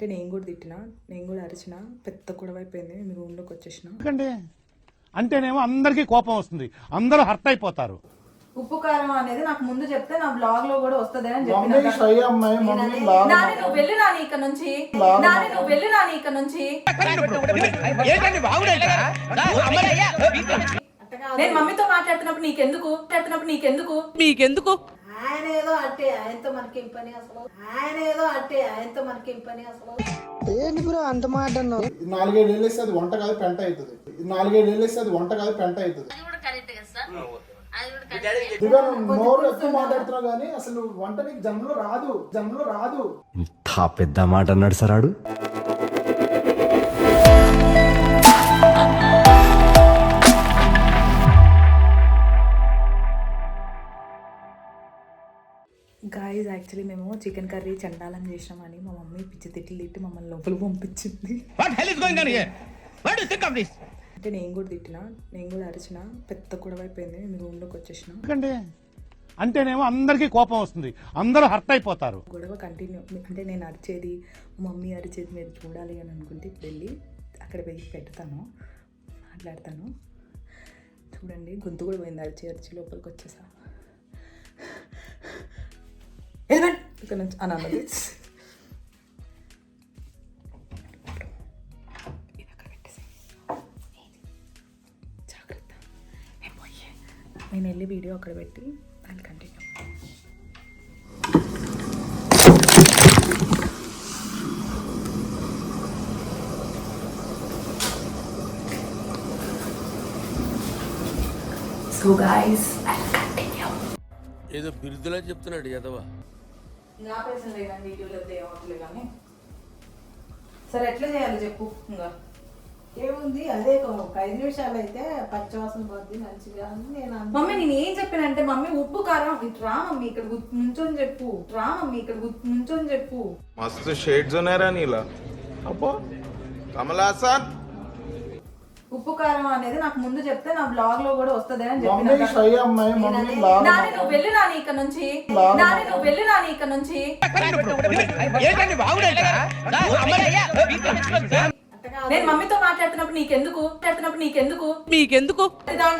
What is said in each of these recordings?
అంటే నేను కూడా తిట్టిన నేను కూడా అరిచిన పెద్ద గొడవ అయిపోయింది మీ రూమ్లోకి వచ్చేసిన. ఎందుకంటే అంటేనేమో అందరికీ కోపం వస్తుంది అందరూ హర్ట్ అయిపోతారు. ఉప్పు కారం అనేది నాకు ముందు చెప్తే నా బ్లాగ్లో కూడా వస్తుంది అని మమ్మీ షై అమ్మాయి మమ్మీ లాగా నాని నువ్వు వెళ్ళు నాని ఇక్కడ నుంచి. నాని నువ్వు వెళ్ళు నాని ఇక్కడ నుంచి. నేను మమ్మీతో మాట్లాడుతున్నప్పుడు నీకెందుకు? మాట్లాడుతున్నప్పుడు నీకెందుకు? మీకెందుకు? ఆయన ఏదో అంటే ఆయనతో మనకేం పని అసలు? ఆయన ఏదో అంటే ఆయనతో మనకేం పని అసలు? నాలుగేళ్ళు వెళ్ళేసి అది వంట కాదు పెంట అవుతుంది. నాలుగేళ్ళు వెళ్ళేసి అది వంట కాదు పెంట అవుతుంది. ఇదిగో నువ్వు నోరు ఎక్కువ మాట్లాడుతున్నావు కానీ అసలు వంట నీకు జన్మలో రాదు. జన్మలో రాదు. ఇంత పెద్ద మాట అన్నాడు సరాడు యాక్చువల్లీ మేము చికెన్ కర్రీ చండాలం చేసినామని మా మమ్మీ పిచ్చి తిట్లు తిట్టి మమ్మల్ని లోపల పంపించింది. What hell is going on here what do think of this అంటే నేను కూడా తిట్టిన నేను కూడా అరిచిన పెద్ద గొడవ అయిపోయింది మీ రూమ్లోకి వచ్చేసిన. ఎందుకంటే అంటేనేమో అందరికీ కోపం వస్తుంది అందరూ హర్ట్ అయిపోతారు. గొడవ కంటిన్యూ అంటే నేను అరిచేది మా మమ్మీ అరిచేది మీరు చూడాలి అని అనుకుంటే ఇప్పుడు వెళ్ళి అక్కడ వెళ్ళి పెడతాను మాట్లాడతాను. చూడండి గొంతు కూడా పోయింది అరిచి అరిచి లోపలికి వచ్చేసా. వెళ్ళిపోండి ఇక్కడ నుంచి అని అన్నది జాగ్రత్త నేను పోయి నేను వెళ్ళి వీడియో అక్కడ పెట్టి దాన్ని continue so guys I continue ఏదో బిరుదులా చెప్తున్నాడు యదవా? నా పేసలే కానీ ఏమవుతుంది కానీ. సరే ఎట్లా చేయాలి చెప్పు ఇంకా? ఏముంది? అదే ఒక ఐదు నిమిషాలు అయితే పచ్చవాసన పోద్ది మంచిగా నేను మమ్మీ నేను ఏం చెప్పానంటే మమ్మీ ఉప్పు కారం ఇటు రా మమ్మీ ఇక్కడ నుంచొని చెప్పు. రా మమ్మీ ఇక్కడ నుంచొని చెప్పు. మస్తు షేడ్స్ ఉన్నారా నీలా. అబ్బో. కమలా ఉప్పు కారం అనేది నాకు ముందు చెప్తే నా బ్లాగ్లో కూడా వస్తుంది అని చెప్పిన నువ్వు వెళ్ళు నాని ఇక్కడ నుంచి. నాని నువ్వు వెళ్ళు నాని ఇక్కడ నుంచి. నేను మమ్మీతో మాట్లాడుతున్నప్పుడు నీకెందుకు? మాట్లాడుతున్నప్పుడు నీకెందుకు?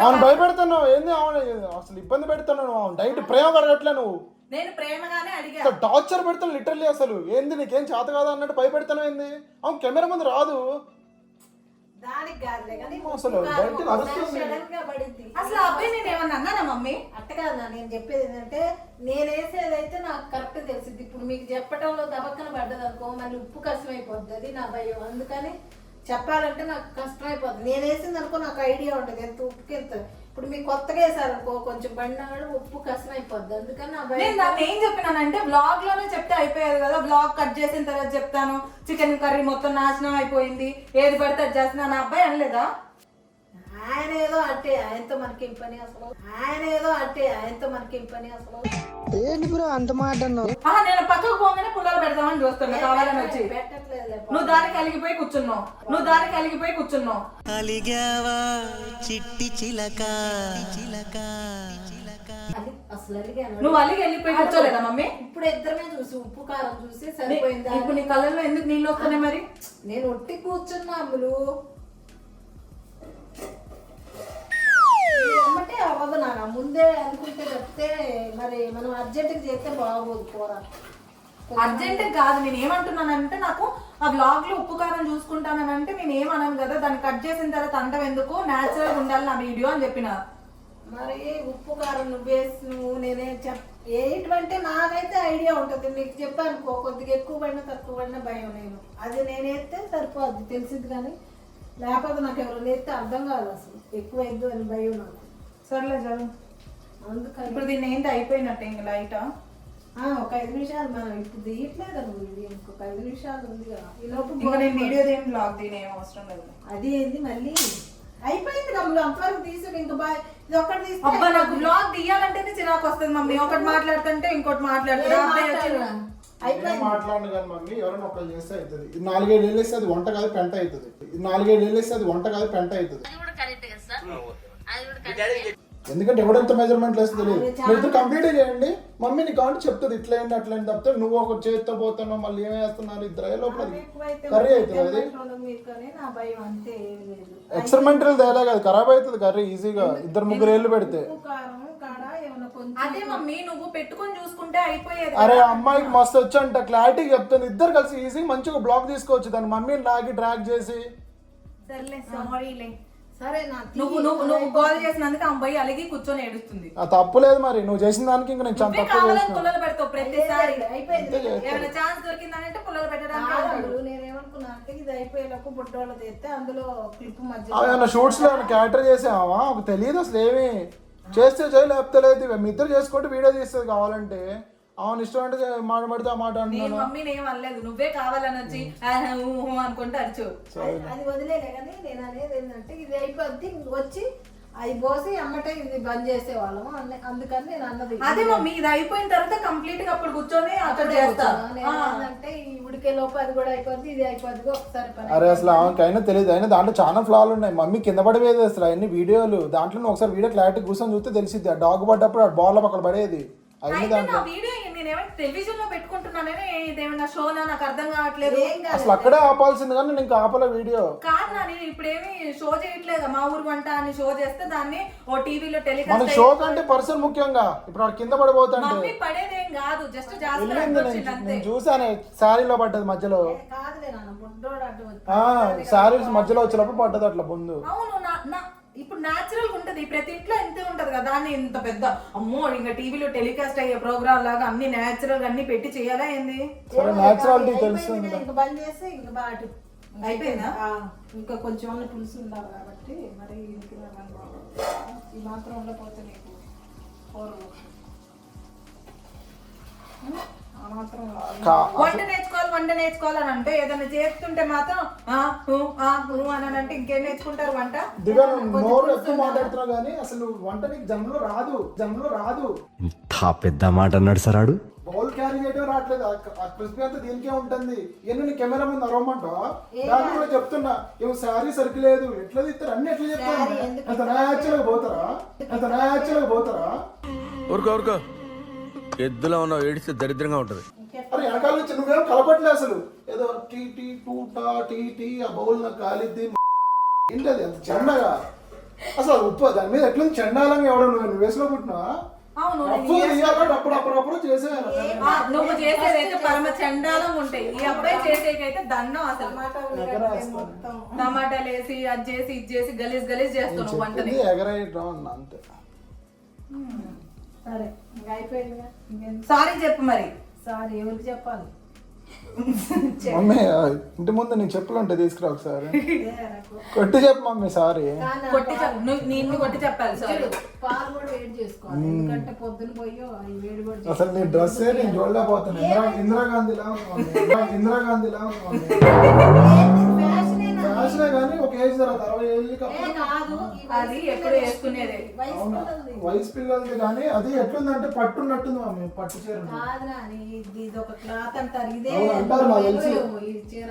అవును భయపెడుతున్నావు. ఏంది అవును అసలు ఇబ్బంది పెడుతున్నావు డైట్ ప్రేమ కడగట్లే నువ్వు. నేను ప్రేమగానే అడిగా. టార్చర్ పెడతాను లిటరల్లీ అసలు. ఏంది నీకేం చేత కాదా అన్నట్టు భయపెడతాను ఏంది? అవును కెమెరా ముందు రాదు. దానికి కాదులే కానీ అసలు బయటకు అరుస్తుంది. సడన్గా పడింది. అసలు ఆ అబ్బాయి నేను ఏమన్నా అన్నానా మమ్మీ? అట్ట కాదు నా నేను చెప్పేది ఏంటంటే నేను వేసేదైతే నాకు కరెక్ట్ తెలిసింది ఇప్పుడు మీకు చెప్పడంలో దబక్కన పడ్డది అనుకో మళ్ళీ ఉప్పు కష్టం అయిపోద్ది అది నా భయం. అందుకని చెప్పాలంటే నాకు కష్టం అయిపోద్ది నేను వేసింది అనుకో నాకు ఐడియా ఉంటుంది ఎంత ఉప్పుకి ఎంత ఇప్పుడు మీకు కొత్తగా వేసారనుకో కొంచెం బండినాడు ఉప్పు కష్టం అయిపోద్ది. అందుకని నా నేను భయం. దాన్ని ఏం చెప్పినానంటే బ్లాగ్లోనే చెప్తే అయిపోయేది కదా. బ్లాగ్ కట్ చేసిన తర్వాత చెప్తాను. చికెన్ కర్రీ మొత్తం నాశనం అయిపోయింది. ఏది పడితే అది చేస్తున్నా. నా అబ్బాయి అనలేదా ఆయన ఏదో అంటే ఆయనతో మనకేం పని అసలు? ఆయన ఏదో అంటే ఆయనతో మనకేం పని అసలు? ఆహా నేను పక్కకు పోగానే పుల్లలు పెడతామని చూస్తున్నా కావాలని వచ్చి. పెట్టట్లేదు నువ్వు దానికి అలిగిపోయి కూర్చున్నావు. నువ్వు దానికి అలిగిపోయి కూర్చున్నావు. అది అసలు అడిగాను నువ్వు అలిగి వెళ్ళిపోయి కూర్చోలేదా మమ్మీ? ఇప్పుడు ఇద్దరమే చూసి ఉప్పు కారం చూసి సరిపోయిందా? ఇప్పుడు నీ కళ్ళల్లో ఎందుకు నీళ్ళు వస్తున్నాయి మరి? నేను ఒట్టి కూర్చున్నా అమ్ములు. అవ్వదు నాన్న. ముందే అనుకుంటే చెప్తే మరి మనం అర్జెంటుగా చేస్తే బాగోదు కూర అర్జెంట్ కాదు. నేను ఏమంటున్నానంటే నాకు ఆ బ్లాగ్లో ఉప్పు కారం చూసుకుంటానంటే నేను ఏమన్నాను కదా? దాన్ని కట్ చేసిన తర్వాత అంటం ఎందుకు? నేచురల్ ఉండాలి నా వీడియో అని చెప్పిన. మరి ఉప్పు కారం నువ్వు వేసి నువ్వు నేనే చెప్ ఏంటంటే నాకైతే ఐడియా ఉంటుంది. నీకు చెప్పాను కొద్దిగా ఎక్కువ పడినా తక్కువ పడినా భయం నేను అది నేనేస్తే సరిపోద్ది. తెలిసింది కానీ లేకపోతే నాకు ఎవరు నేస్తే అర్థం కాదు అసలు. ఎక్కువ వద్దు అని భయం నాకు. సర్లే చదువు అందుకని. ఇప్పుడు దీన్ని ఏంటి అయిపోయినట్టు ఇంక లైటా? ఆ, ఒక ఐదు నిమిషాలు మనం ఇప్పుడు తీయట్లేదు ఇది ఇంకొక ఐదు నిమిషాలు ఉంది కదా ఈ లోపు ఇంకా నేను వీడియో ఏం బ్లాగ్ దీని ఏం అవసరం లేదు. అది ఏంది మళ్ళీ? అయిపోయింది కమ్ములు అంతవరకు తీసి ఇంకా బా ఇది ఒక్కటి తీస్తే అబ్బా నాకు బ్లాగ్ తీయాలంటేనే చిరాకు వస్తుంది మమ్మీ. ఒకటి మాట్లాడుతుంటే ఇంకోటి? అయిపోయింది. మాట్లాడిన కానీ మమ్మీ. ఎవరైనా ఒకళ్ళు చేస్తే అవుతుంది ఇది నాలుగేళ్ళు వెళ్ళేసి అది వంట కాదు పెంట అవుతుంది. ఇది నాలుగేళ్ళు వెళ్ళేసి అది వంట కాదు పెంట అవుతుంది. ఎందుకంటే ఎవడెంత మెజర్మెంట్ వేస్తే తెలియదు. మీరు కంప్లీట్ చేయండి. మమ్మీ నీకు కావాలంటే చెప్తుంది ఇట్లా ఏంటి అట్లా ఏంటి తప్పితే నువ్వు ఒక చేతితో పోతున్నావు మళ్ళీ ఏం వేస్తున్నారు ఇద్దరు అయ్యే లోపల కర్రీ అవుతుంది అది. ఎక్స్పెరిమెంటల్ తేలే కాదు ఖరాబ్ అవుతుంది కర్రీ ఈజీగా. ఇద్దరు ముగ్గురు ఏళ్ళు పెడితే. ఉప్పు కారం కాడ ఏమైనా కొంచెం అదే మమ్మీ నువ్వు పెట్టుకొని చూసుకుంటే అయిపోయేది అరే అమ్మాయికి మస్తు వచ్చి అంట క్లారిటీ చెప్తుంది ఇద్దరు కలిసి ఈజీ మంచిగా బ్లాక్ తీసుకోవచ్చు. దాని మమ్మీని లాగి డ్రాగ్ చేసి. సర్లే సారీలే నువ్వు నువ్వు నువ్వు కాల్ చేసినందుకు ఆ అమ్మాయి అలిగి కూర్చొని ఏడుస్తుంది. ఆ తప్పు లేదు మరి. నువ్వు చేసిన దానికి ఇంకా నేను చాలా నువ్వే తప్పు కావాలని చేసిన పుల్లలు పెడతావు ప్రతిసారి. అయిపోయింది ఏమైనా ఛాన్స్ దొరికిందంటే పుల్లలు పెట్టడానికి కాదు, నేనేమనుకున్నా అంటే ఇది అయిపోయేలోపు బుట్టోళ్ళు తెస్తే అందులో క్లిప్ మధ్య ఏమైనా షూట్స్లో ఏమైనా క్యారెక్టర్ చేసావా? ఒక తెలియదు అసలు ఏమి. చేస్తే చేయి లేకపోతే లేదు మీ ఇద్దరు చేసుకుంటే వీడియో తీస్తుంది కావాలంటే. అవును ఇష్టం అంటే మాట పడితే ఆ మాట నేను అంటున్నాను. మమ్మీని ఏం అనలేదు నువ్వే కావాలని వచ్చి ఆహా, అనుకుంటే అరిచు. అది- అది వదిలేలే కానీ నేను అనేది ఏంటంటే ఇది అయిపోద్ది వచ్చి అది పోసి అమ్మటే ఇది బంద్ చేసేవాళ్ళము అన్ని- అందుకని నేను అన్నది. అదే మమ్మీ ఇది అయిపోయిన తర్వాత కంప్లీట్గా అప్పుడు కూర్చొని అక్కడ చేస్తా. నేను ఏంటంటే ఈ ఉడికే లోపు అది కూడా అయిపోద్ది ఇది అయిపోద్ది ఒకసారి పని అరే అసలు ఆమెకైనా తెలియదు అయినా దాంట్లో చాలా ఫ్లాలు ఉన్నాయి. మమ్మీ కింద పడిపోయేది అసలు అన్ని వీడియోలు. దాంట్లో నువ్వు ఒకసారి వీడియో క్లారిటీ కూర్చొని చూస్తే తెలిసిద్ది. ఆ డాగ్ పడ్డప్పుడు ఆ బాల్ అక్కడ పడేది. అన్ని అయితే దాంట్లో నా వీడియో నేను ఏమైనా టెలివిజన్లో పెట్టుకుంటున్నాననే ఇదేమైనా షోనా నాకు అర్థం కావట్లేదు. అసలు అక్కడే ఆపాల్సింది కానీ నేను ఇంకా ఆపలే వీడియో. కాదు నా నేను ఇప్పుడు ఏమి షో చేయట్లేదు. మా ఊరు వంట అని షో చేస్తే దాన్ని ఓ టీవీలో మన టెలికాస్ట్ షో కంటే పర్సన్ ముఖ్యంగా. ఇప్పుడు వాడు కింద పడిపోతాంటే. మమ్మీ పడేదేం కాదు జస్ట్ జాస్తి వెళ్ళింది నేను నేను చూసానే శారీలో పడ్డది మధ్యలో. కాదులే నాన్న బుడ్డోడు అటు వచ్చి ఆ శారీస్ మధ్యలో వచ్చేటప్పుడు పడ్డది అట్లా ముందు. అవును నా నా ఇప్పుడు న్యాచురల్ ఉంటది. ప్రతి ఇంట్లో ఇంతే ఉంటది కదా దాన్ని ఇంత పెద్ద. అమ్మో ఇంకా టీవీలో టెలికాస్ట్ అయ్యే ప్రోగ్రామ్ లాగా అన్ని న్యాచురల్ అన్ని పెట్టి చేయాలా ఏంది? న్యాచురాలిటీ తెలుస్తుంది ఇంక బంద్ చేసి ఇంకా బాటు. అయిపోయిందా? ఇంకా కొంచెం పులుసు ఉండాలి కాబట్టి మరి ఈ మాత్రం ఉండకపోతే నీకు కూరలు ఆ మాత్రం వంట వంట నేర్చుకోవాలని అంటే ఏదైనా చేస్తుంటే మాత్రం ఆ హూ, ఆ హూ అని అంటే ఇంకేం నేర్చుకుంటారు వంట? నోరు ఎక్కువ మాట్లాడుతున్నావు కానీ అసలు వంట నీకు జన్మలో రాదు జన్మలో రాదు. ఇంత పెద్ద మాట అన్నాడు సార్ ఆడు. బౌల్ క్యారీ చేయడం రావట్లేదు. ఆ- క్రిస్పీ అంతా దీనికే ఉంటుంది. ఇవన్నీ నీ కెమెరా ముందు అరవమంటావా? దాన్ని కూడా చెప్తున్నా. ఏమో శారీ సరికి లేదు. ఎట్లా తీస్తారు? అన్ని ఎట్లా చెప్తాను అంత న్యాచురల్ పోతారా? అంత న్యాచురల్ పోతారా? ఊరుకో ఊరుకో. ఎద్దులో ఉన్నావు ఏడిస్తే దరిద్రంగా ఉంటుంది. వెనకాల నుంచి నువ్వేం కలపట్లే అసలు. ఏదో టీ టీ టూ టా టీ టీ ఆ బౌల్ నాకు కాలిద్ది ఏంటది అంత చెండగా అసలు ఉప్పు దాని మీద ఎట్లా చెండాలంగా ఎవడో నువ్వు? నువ్వు వేసులో పుట్టినావా? అవును అప్పు తీయాలంటే అప్పుడు అప్పుడు అప్పుడు చేసేయాలి ఆ, నువ్వు చేసేదైతే పరమ చండాలం ఉంటాయి. ఈ అబ్బాయి చేసేకైతే అసలు. టమాటాలు వేసి అది చేసి ఇది చేసి గలీజ్ గలీజ్ చేస్తున్నావు వంటని చెప్పింది ఎగరేయడం అన్న అంతే. సరే ఇంకా అయిపోయిందిగా. ఇంకెందుకు సారీ చెప్పు మరి. సారీ ఎవరికి చెప్పాలి? మమ్మీ ఇంటి ముందు నీ చెప్పులు ఉంటే తీసుకురా ఒకసారి. కొట్టి చెప్పు మమ్మీ సారీ. కొట్టి చెప్పు నువ్వు నిన్ను కొట్టి చెప్పాలి సారీ. పాలు కూడా వేడి చేసుకోవాలి. ఎందుకంటే పొద్దున పోయి వేడి కూడా. అసలు నీ డ్రెస్ నేను చూడలేకపోతాను ఇందిరా ఇందిరాగాంధీలా ఇందిరాగాంధీలా ఫ్యాషనే కానీ ఒక ఏజ్ తర్వాత అరవై ఏళ్ళకి అది ఎప్పుడు వేసుకునేదే. వయసు పిల్లలది. కానీ అది ఎట్లుందంటే పట్టున్నట్టుంది మమ్మీ పట్టు చీర ఇది ఒక క్లాత్ అంటారు. ఇదే అవును, అంటారు, నాకు తెలుసు. ఈ చీర.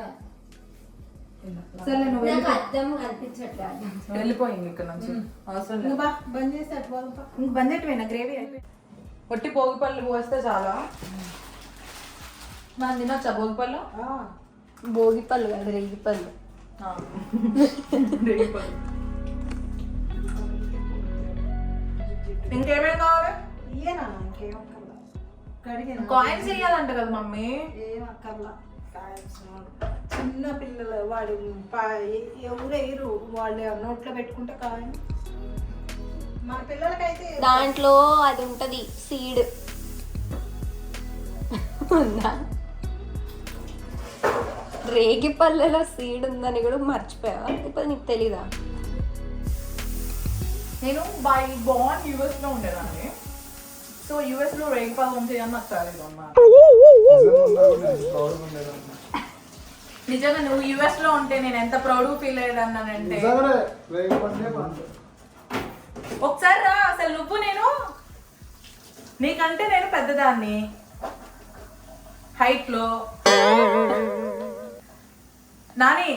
సరే నువ్వు. అర్థం కనిపించట్లేదు వెళ్ళిపోయింది ఇక్కడ నుంచి. అవసరం లేదు. నువ్వు బంద్ చేసి పా. ఇంక బందెట్టుపోయినా గ్రేవీ అయిపోయి ఒట్టి పోగి పళ్ళు పోస్తే చాలా. మనం తినొచ్చా భోగి పళ్ళు? ఆ, భోగి పళ్ళు కాదు రేగి ఇంకేమేం కావాలి? ఇయ్యే నాన్న ఇంకేం అక్కర్లా. కడిగిన కాయిన్స్ వేయాలంట కదా మమ్మీ. ఏం అక్కర్లా. కాయల్సిన చిన్న పిల్లలు వాడు ఎవరు వేయరు. వాళ్ళు నోట్లో పెట్టుకుంటే కాయలు మన పిల్లలకైతే దాంట్లో అది ఉంటది సీడ్ ఉందా రేగి పళ్ళలో సీడ్ ఉందని కూడా మర్చిపోయా ఇప్పుడు నీకు తెలీదా? నేను బై బాన్ యూఎస్లో ఉండేదాన్ని. సో యూఎస్లో రేగి పళ్ళు ఉంటాయి అని నాకు తెలియదు అన్నమాట నిజంగా నువ్వు యుఎస్లో ఉంటే నేను ఎంత ప్రౌడ్ ఫీల్ అయ్యేదన్నానంటే. ఒకసారి రా అసలు నువ్వు నేను నీకంటే నేను పెద్దదాన్ని. హైట్లో. నాని.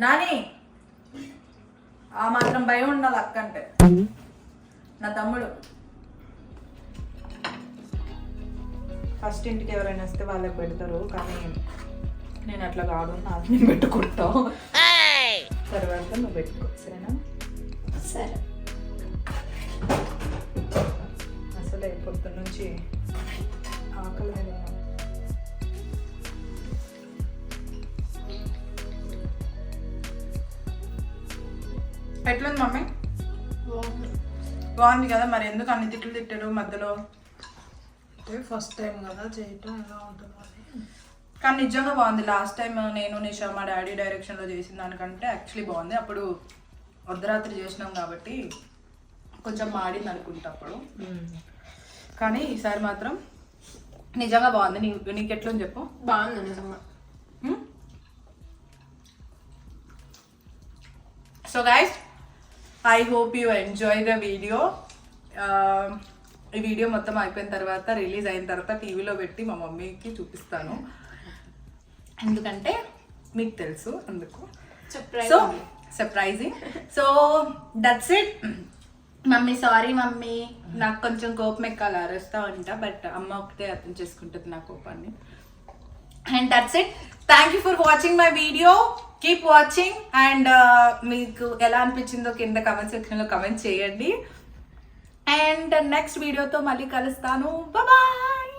నాని. ఆ మాత్రం భయం ఉండాలి అక్క అంటే నా తమ్ముడు. ఫస్ట్ ఇంటికి ఎవరైనా వస్తే వాళ్ళకి పెడతారు కానీ నేను అట్లా కాదు నాకు నేను పెట్టుకుంటా. తర్వాత నువ్వు పెట్టుకో సరేనా? సరే. అసలే పొద్దున్న నుంచి ఆకలి ఎట్లుంది మమ్మీ? బాగుంది. కదా మరి? ఎందుకు అన్ని తిట్లు తిట్టారు మధ్యలో? అంటే ఫస్ట్ టైం కదా చేయటం ఎలా ఉంటుందో అని. కానీ నిజంగా బాగుంది. లాస్ట్ టైం నేను నిషా మా డాడీ డైరెక్షన్లో చేసిన దానికంటే యాక్చువల్లీ బాగుంది. అప్పుడు అర్ధరాత్రి చేసినాం కాబట్టి కొంచెం మాడింది అనుకుంటా అప్పుడు. కానీ ఈసారి మాత్రం నిజంగా బాగుంది. నీ నీకు ఎట్లని చెప్పు? బాగుంది నిజంగా. So guys I hope you enjoy the video ఈ వీడియో మొత్తం అయిపోయిన తర్వాత రిలీజ్ అయిన తర్వాత టీవీలో పెట్టి మా మమ్మీకి చూపిస్తాను. ఎందుకంటే మీకు తెలుసు అందుకు. So surprising so that's it mummy sorry mummy నాకు కొంచెం కోపం ఎక్కాలి అరుస్తా ఉంటా బట్ అమ్మ ఒకటే అర్థం చేసుకుంటుంది నా కోపాన్ని. And that's it thank you for watching my video keep watching and మీకు ఎలా అనిపించిందో కింద కమెంట్ సెక్షన్లో కమెంట్ చేయండి. అండ్ నెక్స్ట్ వీడియోతో మళ్ళీ కలుస్తాను. బాయ్